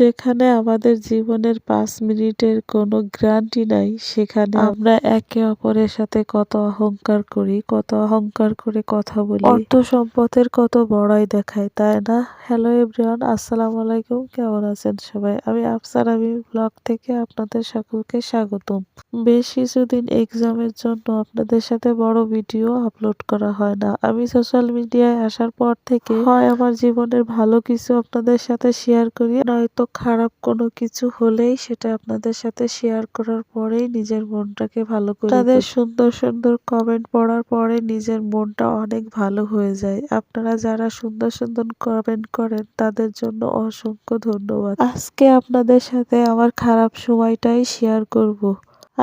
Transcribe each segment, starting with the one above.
যেখানে আমাদের জীবনের পাঁচ মিনিটের কোনো গ্যারান্টি নাই, সেখানে আমরা একে অপরের সাথে কত অহংকার করি, কত অহংকার করে কথা বলি। অর্থ সম্পদের কত বড়াই দেখায়, তাই না? হ্যালো এভরিওয়ান আসসালামু আলাইকুম, কেমন আছেন সবাই? আমি আফসার আমি ব্লগ থেকে আপনাদের সকলকে স্বাগতম। বেশ কিছুদিন এক্সামের জন্য আপনাদের সাথে বড় ভিডিও আপলোড করা হয় না। আমি সোশ্যাল মিডিয়ায় আসার পর থেকে হয় আমার জীবনের ভালো কিছু আপনাদের সাথে শেয়ার করি, নয়তো খারাপ কোনো কিছু হলেই সেটা আপনাদের সাথে শেয়ার করার পরেই নিজের মনটাকে ভালো করে তাদের সুন্দর সুন্দর কমেন্ট পড়ার পরে নিজের মনটা অনেক ভালো হয়ে যায়। আপনারা যারা সুন্দর সুন্দর কমেন্ট করেন তাদের জন্য অসংখ্য ধন্যবাদ। আজকে আপনাদের সাথে আমার খারাপ সময়টাই শেয়ার করব।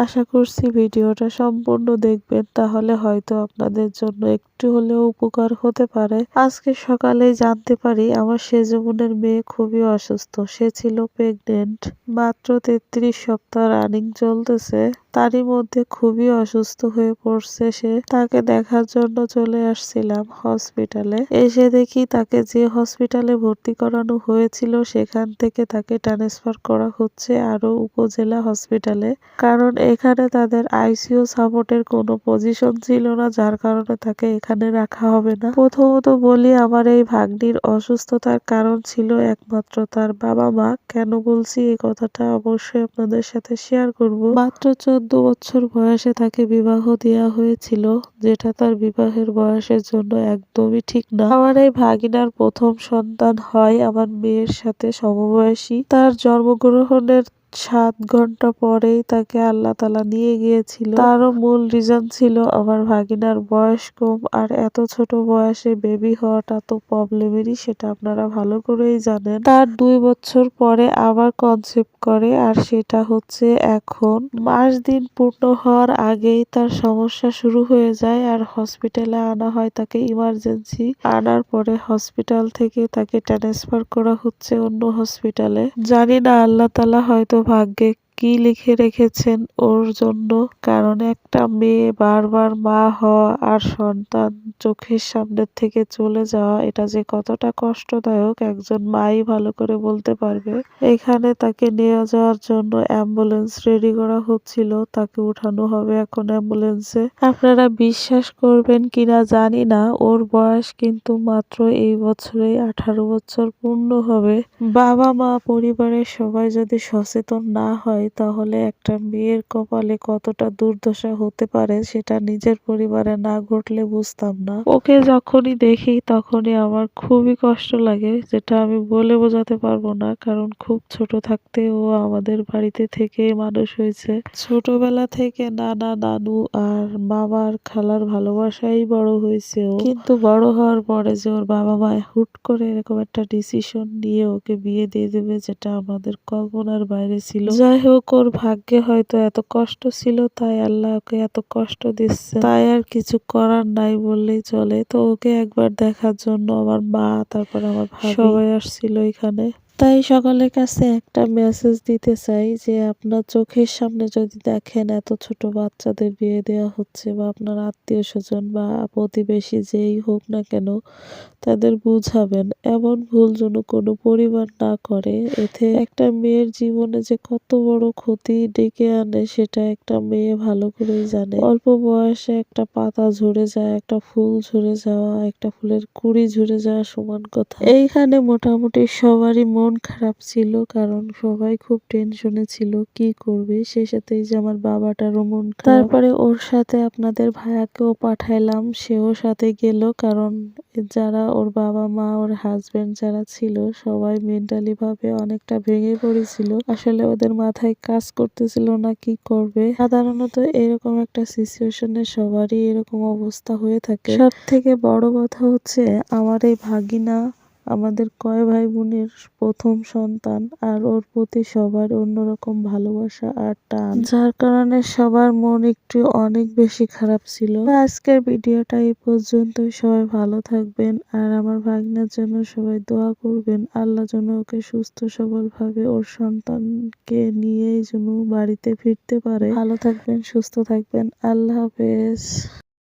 আশা করছি ভিডিওটা সম্পূর্ণ দেখবেন, তাহলে হয়তো আপনাদের জন্য একটু হলেও উপকার হতে পারে। আজকে সকালে জানতে পারি আমার সেজমনের মেয়ে খুবই অসুস্থ, সে ছিল প্রেগনেন্ট মাত্র তেত্রিশ সপ্তাহ রানিং চলতেছে। তারই মধ্যে খুবই অসুস্থ হয়ে পড়ছে সে। তাকে দেখার জন্য চলে আসছিলাম হসপিটালে এসে দেখি তাকে যে হসপিটালে ভর্তি করানো হয়েছিল, সেখান থেকে তাকে ট্রান্সফার করা হচ্ছে আরও উপজেলা হসপিটালে কারণ এখানে তাদের আইসিইউ সাপোর্টের কোনো পজিশন ছিল না, যার কারণে তাকে এখানে রাখা হবে না। প্রথমত বলি, আমার এই ভাগ্নির অসুস্থতার কারণ ছিল একমাত্র তার বাবা মা। কেন বলছি? এই কথাটা অবশ্যই আপনাদের সাথে শেয়ার করব। মাত্র চোদ্দ বছর বয়সে তাকে বিবাহ দেওয়া হয়েছিল, যেটা তার বিবাহের বয়সের জন্য একদমই ঠিক না। আমার এই ভাগিনার প্রথম সন্তান হয় আমার মেয়ের সাথে সমবয়সী। তার জন্মগ্রহণের সাত ঘণ্টা পরেই তাকে আল্লাহ তালা নিয়ে গিয়েছিল। তারও মূল রিজন ছিল, আমার ভাগিনার বয়স কম আর এত ছোট বয়সে বেবি হওয়াটা তো প্রবলেমেরই সেটা আপনারা ভালো করেই জানেন। তার দুই বছর পরে আবার কনসেপ্ট করে আর সেটা হচ্ছে এখন। মাস দিন পূর্ণ হওয়ার আগেই তার সমস্যা শুরু হয়ে যায় আর হসপিটালে আনা হয় তাকে ইমার্জেন্সি আনার পরে হসপিটাল থেকে তাকে ট্রান্সফার করা হচ্ছে অন্য হসপিটালে জানি না, আল্লাহ তালা হয়তো ভাগ্যে কি লিখে রেখেছেন ওর জন্য? কারণ একটা মেয়ে বারবার মা হওয়া আর সন্তান চোখের সামনের থেকে চলে যাওয়া, এটা যে কতটা কষ্টদায়ক, একজন মাই ভালো করে বলতে পারবে। এখানে তাকে নিয়ে যাওয়ার জন্য অ্যাম্বুলেন্স রেডি করা হচ্ছিল, তাকে উঠানো হবে এখন অ্যাম্বুলেন্সে। আপনারা বিশ্বাস করবেন কিনা জানি না, ওর বয়স কিন্তু মাত্র এই বছরেই আঠারো বছর পূর্ণ হবে। বাবা মা পরিবারের সবাই যদি সচেতন না হয় তাহলে একটা মেয়ের কপালে কতটা দুর্দশা হতে পারে সেটা নিজের পরিবারে না ঘটলে বুঝতাম না। ওকে যখনই দেখি তখনই আমার খুবই কষ্ট লাগে, যেটা আমি বলে বোঝাতে পারব না, কারণ খুব ছোট থাকতে ও আমাদের বাড়িতে থেকে মানুষ হয়েছে। ছোটবেলা থেকে নানা নানু আর বাবার খালার ভালোবাসাই বড় হয়েছে ও কিন্তু বড় হওয়ার পরে যে ওর বাবা মা হুট করে এরকম একটা ডিসিশন নিয়ে ওকে বিয়ে দিয়ে দেবে, যেটা আমাদের কল্পনার বাইরে ছিল। যাই হোক ওর ভাগ্যে হয়তো এত কষ্ট ছিল, তাই আল্লাহ ওকে এত কষ্ট দিচ্ছে। তাই আর কিছু করার নাই বললেই চলে। তো ওকে একবার দেখার জন্য আমার মা, তারপর আমার সবাই আসছিল এখানে। তাই সকলের কাছে একটা মেসেজ দিতে চাই যে, আপনার চোখের সামনে যদি দেখেন এত ছোট বাচ্চাদের বিয়ে দেওয়া হচ্ছে বা আপনার আত্মীয় স্বজন বা প্রতিবেশী যেই হোক না কেন, তাদের বুঝাবেন। এমন ভুল যেন কোনো পরিবার না করে। এতে একটা মেয়ের জীবনে যে কত বড় ক্ষতি ডেকে আনে, সেটা একটা মেয়ে ভালো করেই জানে। অল্প বয়সে একটা পাতা ঝরে যায়, একটা ফুল ঝরে যাওয়া, একটা ফুলের কুড়ি ঝরে যাওয়া সমান কথা। এইখানে মোটামুটি সবারই মন খারাপ ছিল, কারণ সবাই খুব টেনশনে ছিল, কি করবে? সে সাথেই যে আমার বাবাটারও মন তারপরে ওর সাথে আপনাদের ভাইয়াকেও পাঠাইলাম, সেও সাথে গেল, কারণ যারা ওর বাবা মা ওর হাজবেন্ড যারা ছিল, সবাই মেন্টালি ভাবে অনেকটা ভেঙে পড়েছিল। আসলে ওদের মাথায় কাজ করতেছিল না কি করবে। সাধারণত এরকম একটা সিচুয়েশনে সবারই এরকম অবস্থা হয়ে থাকে। সব থেকে বড় কথা হচ্ছে, আমার এই ভাগিনা আমাদের কয় ভাই বোনের প্রথম সন্তান আর ওর প্রতি সবার অন্যরকম ভালোবাসা আর টান। যার কারণে সবার মন একটু অনেক বেশি খারাপ ছিল। আজকের ভিডিওটা এই পর্যন্তই। সবাই ভালো থাকবেন আর আমার ভাগনার জন্য সবাই দোয়া করবেন। আল্লাহ যেন ওকে সুস্থ সবল ভাবে ওর সন্তানকে নিয়েই যেন বাড়িতে ফিরতে পারে। ভালো থাকবেন, সুস্থ থাকবেন। আল্লাহ হাফেজ।